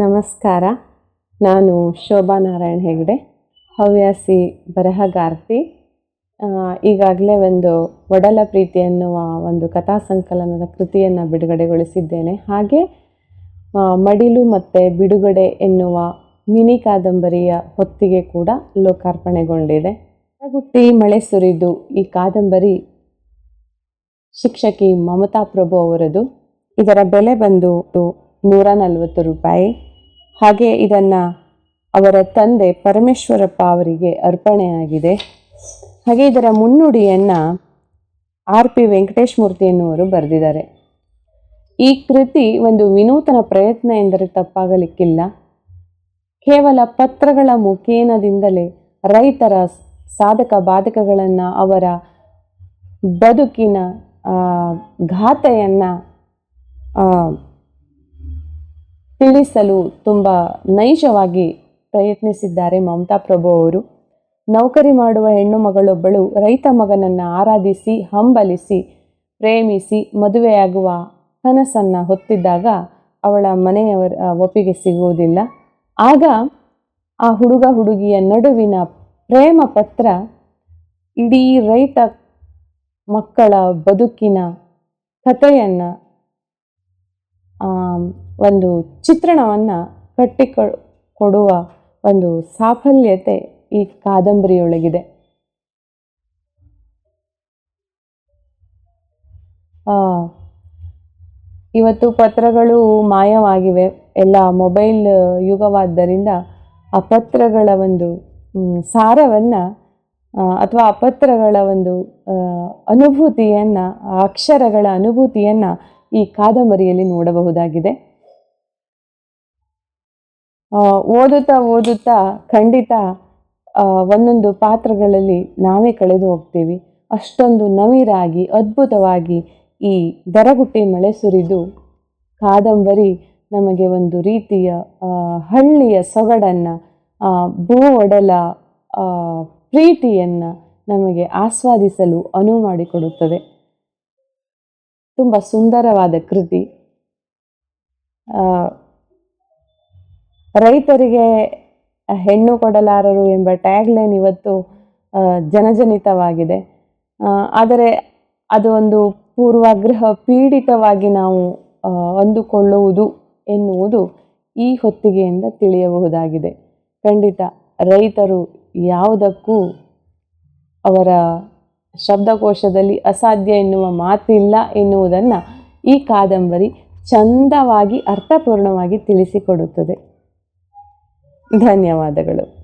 ನಮಸ್ಕಾರ. ನಾನು ಶೋಭಾ ನಾರಾಯಣ್ ಹೆಗ್ಡೆ, ಹವ್ಯಾಸಿ ಬರಹಗಾರ್ತಿ. ಈಗಾಗಲೇ ಒಂದು ಒಡಲ ಪ್ರೀತಿ ಎನ್ನುವ ಒಂದು ಕಥಾ ಸಂಕಲನದ ಕೃತಿಯನ್ನು ಬಿಡುಗಡೆಗೊಳಿಸಿದ್ದೇನೆ. ಹಾಗೆ ಮಡಿಲು ಮತ್ತು ಬಿಡುಗಡೆ ಎನ್ನುವ ಮಿನಿ ಕಾದಂಬರಿಯ ಹೊತ್ತಿಗೆ ಕೂಡ ಲೋಕಾರ್ಪಣೆಗೊಂಡಿದೆ. ಹುಟ್ಟಿ ಮಳೆ ಸುರಿದು ಈ ಕಾದಂಬರಿ ಶಿಕ್ಷಕಿ ಮಮತಾ ಪ್ರಭು ಅವರದು. ಇದರ ಬೆಲೆ ಬಂದು ನೂರ ನಲವತ್ತು ರೂಪಾಯಿ. ಹಾಗೆ ಇದನ್ನು ಅವರ ತಂದೆ ಪರಮೇಶ್ವರಪ್ಪ ಅವರಿಗೆ ಅರ್ಪಣೆಯಾಗಿದೆ. ಹಾಗೆ ಇದರ ಮುನ್ನುಡಿಯನ್ನು ಆರ್ ಪಿ ವೆಂಕಟೇಶ್ ಮೂರ್ತಿ ಎನ್ನುವರು ಬರೆದಿದ್ದಾರೆ. ಈ ಕೃತಿ ಒಂದು ವಿನೂತನ ಪ್ರಯತ್ನ ಎಂದರೆ ತಪ್ಪಾಗಲಿಕ್ಕಿಲ್ಲ. ಕೇವಲ ಪತ್ರಗಳ ಮುಖೇನದಿಂದಲೇ ರೈತರ ಸಾಧಕ ಬಾಧಕಗಳನ್ನು ಅವರ ಬದುಕಿನ ಘಾತೆಯನ್ನು ತಿಳಿಸಲು ತುಂಬ ನೈಜವಾಗಿ ಪ್ರಯತ್ನಿಸಿದ್ದಾರೆ ಮಮತಾ ಪ್ರಭು ಅವರು. ನೌಕರಿ ಮಾಡುವ ಹೆಣ್ಣು ಮಗಳೊಬ್ಬಳು ರೈತ ಮಗನನ್ನು ಆರಾಧಿಸಿ, ಹಂಬಲಿಸಿ, ಪ್ರೇಮಿಸಿ ಮದುವೆಯಾಗುವ ಕನಸನ್ನು ಹೊತ್ತಿದ್ದಾಗ ಅವಳ ಮನೆಯವರ ಒಪ್ಪಿಗೆ ಸಿಗುವುದಿಲ್ಲ. ಆಗ ಆ ಹುಡುಗ ಹುಡುಗಿಯ ನಡುವಿನ ಪ್ರೇಮ ಪತ್ರ ಇಡೀ ರೈತ ಮಕ್ಕಳ ಬದುಕಿನ ಕಥೆಯನ್ನು ಒಂದು ಚಿತ್ರಣವನ್ನು ಕಟ್ಟಿಕೊ ಕೊಡುವ ಒಂದು ಸಾಫಲ್ಯತೆ ಈ ಕಾದಂಬರಿಯೊಳಗಿದೆ. ಇವತ್ತು ಪತ್ರಗಳು ಮಾಯವಾಗಿವೆ. ಎಲ್ಲ ಮೊಬೈಲ್ ಯುಗವಾದ್ದರಿಂದ ಆ ಪತ್ರಗಳ ಒಂದು ಸಾರವನ್ನು ಅಥವಾ ಆ ಪತ್ರಗಳ ಒಂದು ಅನುಭೂತಿಯನ್ನು ಅಕ್ಷರಗಳ ಅನುಭೂತಿಯನ್ನು ಈ ಕಾದಂಬರಿಯಲ್ಲಿ ನೋಡಬಹುದಾಗಿದೆ. ಓದುತ್ತಾ ಓದುತ್ತಾ ಖಂಡಿತ ಒಂದೊಂದು ಪಾತ್ರಗಳಲ್ಲಿ ನಾವೇ ಕಳೆದು ಹೋಗ್ತೀವಿ. ಅಷ್ಟೊಂದು ನವಿರಾಗಿ, ಅದ್ಭುತವಾಗಿ ಈ ದರಗುಟ್ಟಿ ಮಳೆ ಸುರಿದು ಕಾದಂಬರಿ ನಮಗೆ ಒಂದು ರೀತಿಯ ಹಳ್ಳಿಯ ಸೊಗಡನ್ನು ಭೂ ಒಡಲ ಪ್ರೀತಿಯನ್ನು ನಮಗೆ ಆಸ್ವಾದಿಸಲು ಅನುವು ಮಾಡಿಕೊಡುತ್ತದೆ. ತುಂಬ ಸುಂದರವಾದ ಕೃತಿ. ರೈತರಿಗೆ ಹೆಣ್ಣು ಕೊಡಲಾರರು ಎಂಬ ಟ್ಯಾಗ್ಲೈನ್ ಇವತ್ತು ಜನಜನಿತವಾಗಿದೆ. ಆದರೆ ಅದು ಒಂದು ಪೂರ್ವಾಗ್ರಹ ಪೀಡಿತವಾಗಿ ನಾವು ಅಂದುಕೊಳ್ಳುವುದು ಎನ್ನುವುದು ಈ ಹೊತ್ತಿಗೆಯಿಂದ ತಿಳಿಯಬಹುದಾಗಿದೆ. ಖಂಡಿತ ರೈತರು ಯಾವುದಕ್ಕೂ ಅವರ ಶಬ್ದಕೋಶದಲ್ಲಿ ಅಸಾಧ್ಯ ಎನ್ನುವ ಮಾತಿಲ್ಲ ಎನ್ನುವುದನ್ನು ಈ ಕಾದಂಬರಿ ಚಂದವಾಗಿ ಅರ್ಥಪೂರ್ಣವಾಗಿ ತಿಳಿಸಿಕೊಡುತ್ತದೆ. ಧನ್ಯವಾದಗಳು.